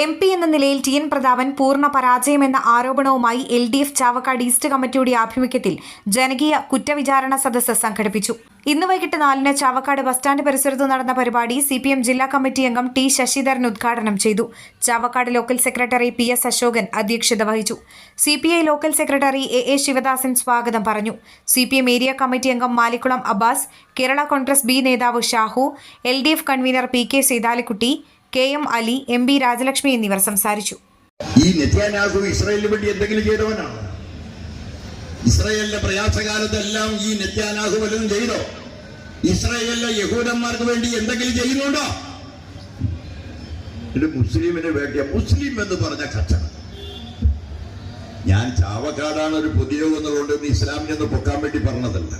M P എന്ന നിലയിൽ T N Prathapan പൂർണ പരാജയമെന്ന ആരോപണവുമായി L D F Chavakkad east committee ആഭിമുഖ്യത്തിൽ ജനകീയ കുറ്റവിചാരണ സദസ്സ് സംഘടിപ്പിച്ചു. ഇന്ന് വൈകിട്ട് നാലിന് ചാവക്കാട് ബസ് സ്റ്റാൻഡ് പരിസരത്ത് നടന്ന പരിപാടി സി പി എം ജില്ലാ കമ്മിറ്റി അംഗം ടി ശശിധരൻ ഉദ്ഘാടനം ചെയ്തു. Chavakkad local secretary P S Ashokan അധ്യക്ഷത വഹിച്ചു. C P I local secretary A A Sivadasan സ്വാഗതം പറഞ്ഞു. C P M area committee അംഗം മാലിക്കുളം അബ്ബാസ് കേരള കോൺഗ്രസ് ബി നേതാവ് Shahu L D F convener P K Seethalikutty K M Ali M B Rajalakshmi എന്നിവർ സംസാരിച്ചു. ഈ നെത്യാനാഹു ഇസ്രായേലിന് വേണ്ടി എന്തെങ്കിലും ചെയ്തവനാണ്? ഇസ്രായേലിന്റെ പ്രയാസകാലത്തെല്ലാം ഈ നെത്യാനാഹു വല്ലതും ചെയ്തോ? ഇസ്രായേലിലെ യഹൂദന്മാർക്ക് വേണ്ടി എന്തെങ്കിലും ചെയ്യുന്നുണ്ടോ? ഇത് മുസ്ലിമിന് വേണ്ടിയ മുസ്ലിം എന്ന് പറഞ്ഞ കച്ചവടം. ഞാൻ ചാവക്കാടാണ് ഒരു പുതിയ എന്നുകൊണ്ട് ഇസ്ലാമിനെ പൊക്കാൻ വേണ്ടി പറഞ്ഞതല്ല.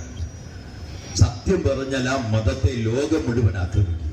സത്യം പറഞ്ഞാൽ ആ മതത്തെ ലോകം ആക്രമിക്കും